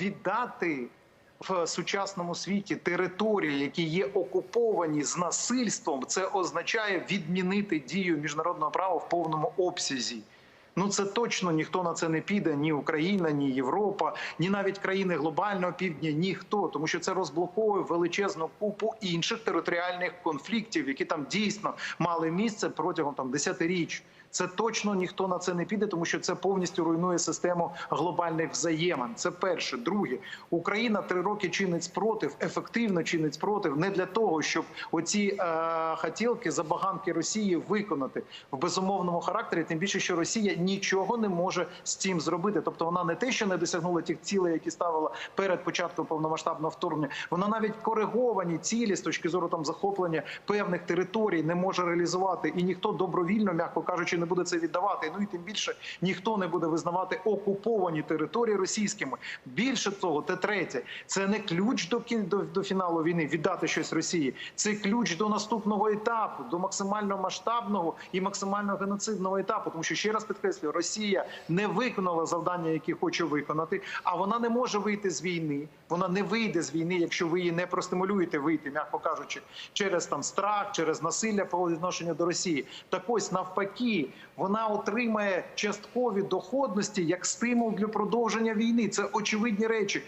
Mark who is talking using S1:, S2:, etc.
S1: віддати в сучасному світі території, які є окуповані з насильством, це означає відмінити дію міжнародного права в повному обсязі. Ну це точно ніхто на це не піде, ні Україна, ні Європа, ні навіть країни глобального півдня, ніхто, тому що це розблоковує величезну купу інших територіальних конфліктів, які там дійсно мали місце протягом там десятиріч. Це точно ніхто на це не піде, тому що це повністю руйнує систему глобальних взаємин. Це перше. Друге, Україна три роки чинить спротив, ефективно чинить спротив не для того, щоб оці е, хотілки, забаганки Росії виконати в безумовному характері. Тим більше, що Росія нічого не може з цим зробити. Тобто вона не те, що не досягнула тих цілей, які ставила перед початком повномасштабного вторгнення. Вона навіть кориговані цілі з точки зору там захоплення певних територій не може реалізувати, і ніхто добровільно, м'яко кажучи, не буде це віддавати. Ну і тим більше ніхто не буде визнавати окуповані території російськими. Більше того, те третє, це не ключ до до, до фіналу війни віддати щось Росії. Це ключ до наступного етапу, до максимально масштабного і максимально геноцидного етапу. Тому що ще раз підкреслюю, Росія не виконала завдання, які хоче виконати, а вона не може вийти з війни. Вона не вийде з війни, якщо ви її не простимулюєте вийти, м'яко кажучи, через там страх, через насилля по відношенню до Росії. Так ось навпаки, вона отримає часткові доходності як стимул для продовження війни. Це очевидні речі.